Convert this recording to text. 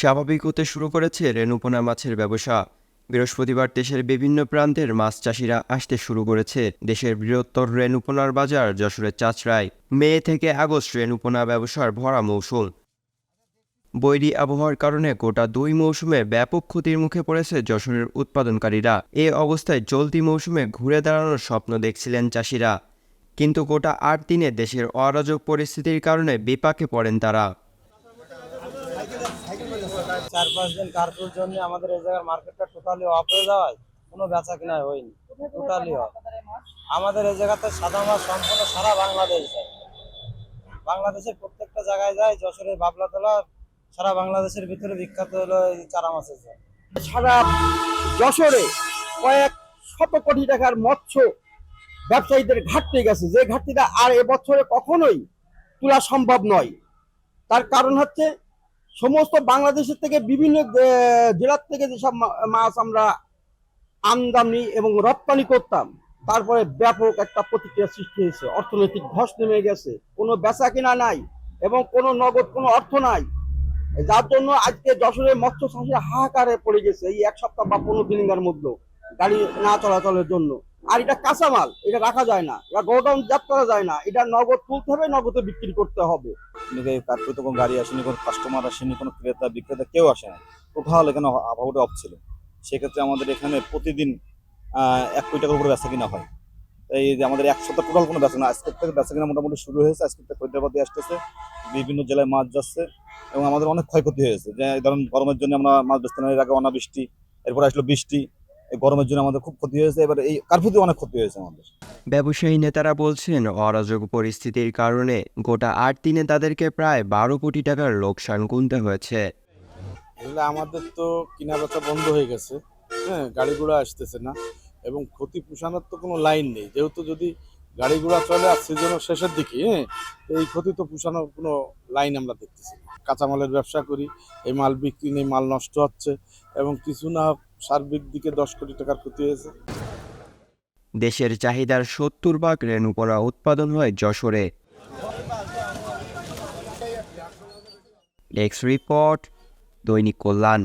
স্বাভাবিক হতে শুরু করেছে রেণুপোনা মাছের ব্যবসা। বৃহস্পতিবার দেশের বিভিন্ন প্রান্তের মাছ চাষিরা আসতে শুরু করেছে দেশের বৃহত্তর রেণুপোনার বাজার যশোরের চাচড়ায়। মে থেকে আগস্ট রেণুপোনা ব্যবসার ভরা মৌসুম। বৈরী আবহাওয়ার কারণে গোটা দুই মৌসুমে ব্যাপক ক্ষতির মুখে পড়েছে যশোরের উৎপাদনকারীরা। এ অবস্থায় চলতি মৌসুমে ঘুরে দাঁড়ানোর স্বপ্ন দেখছিলেন চাষিরা। কিন্তু গোটা আট দিনে দেশের অরাজক পরিস্থিতির কারণে বিপাকে পড়েন তারা। চার পাঁচ দিন কার্ফিউর জন্য আমাদের এই জায়গার মার্কেটটা টোটালি অফ হয়ে যাওয়ায় কোনো বেচা কিনা হয়নি। টোটালি অফ আমাদের এই জায়গাতে সাদা মাছ সম্পূর্ণ সারা বাংলাদেশ যায়। বাংলাদেশের প্রত্যেকটা জায়গায় যায়, যশোরের বাবলাতলা, সারা বাংলাদেশের ভিতরে বিখ্যাত হলো এই চারা মাছের জন্য সারা যশোরে কয়েক শত কোটি টাকার মৎস্য ব্যবসায়ীদের ঘাটতি গেছে। যে ঘাটতিটা আর এবছরে কখনোই তোলা সম্ভব নয়। তার কারণ হচ্ছে সমস্ত বাংলাদেশের থেকে বিভিন্ন জেলার থেকে যেসব মাছ আমরা আমদানি এবং রপ্তানি করতাম, তারপরে ব্যাপক একটা প্রতিক্রিয়া সৃষ্টি হয়েছে। অর্থনৈতিক ধস নেমে গেছে। কোনো বেচা কিনা নাই এবং কোনো নগদ, কোনো অর্থ নাই। যার জন্য আজকে যশোরের মৎস্য চাষিরা হাহাকারে পড়ে গেছে এই এক সপ্তাহ বা পনেরো দিনের মধ্যে গাড়ি না চলাচলের জন্য। আর এটা কাঁচামাল, এটা রাখা যায় না, এটা গোডাউন জাপ করা যায় না, এটা নগদ তুলতে হবে, নগদে বিক্রি করতে হবে। তারপরে তো কোনো গাড়ি আসেনি, কোনো কাস্টমার আসেনি, কোনো ক্রেতা, বিক্রেতা কেউ আসে না টোটাল এখানে আবহাওয়াটা অফ ছিল। সেক্ষেত্রে আমাদের এখানে প্রতিদিন এক কোটি টাকার উপরে বেচা কিনা হয়। এই যে আমাদের এক সপ্তাহ টোটাল কোনো বেচা না, আজকের থেকে বেচা কিনা মোটামুটি শুরু হয়েছে, আজকের থেকে খরিদ্রাবাদে আসতেছে, বিভিন্ন জেলায় মাছ যাচ্ছে, এবং আমাদের অনেক ক্ষয়ক্ষতি হয়েছে। যে ধরুন গরমের জন্য আমরা মাছ বেচতে না এর আগে অনাবৃষ্টি, এরপর আসলো বৃষ্টি এই গরমের জন্য আমাদের খুব ক্ষতি হয়েছে। এবার এই কার্ফুতে অনেক ক্ষতি হয়েছে আমাদের। ব্যবসায়ী নেতারা বলছেন অরাজক পরিস্থিতির কারণে গোটা আট দিনে তাদেরকে প্রায় বারো কোটি টাকার লোকসান গুনতে হয়েছে। এগুলো আমাদের তো কেনা বেচা বন্ধ হয়ে গেছে। হ্যাঁ গাড়ি ঘোড়া আসতেছে না এবং ক্ষতি পোষানোর তো কোনো লাইন নেই। যেহেতু যদি গাড়ি ঘোড়া চলে আর সিজনের শেষের দিকে হ্যাঁ এই ক্ষতি তো পোষানোর কোনো লাইন আমরা দেখতেছি কাঁচামালের ব্যবসা করি এই মাল বিক্রি নেই মাল নষ্ট হচ্ছে এবং কিছু না হোক সার্বিক দিকে দশ কোটি টাকার ক্ষতি হয়েছে। দেশের চাহিদার সত্তর ভাগ রেণুপোনা উৎপাদন হয় যশোরে। ডেস্ক রিপোর্ট দৈনিক কল্যাণ।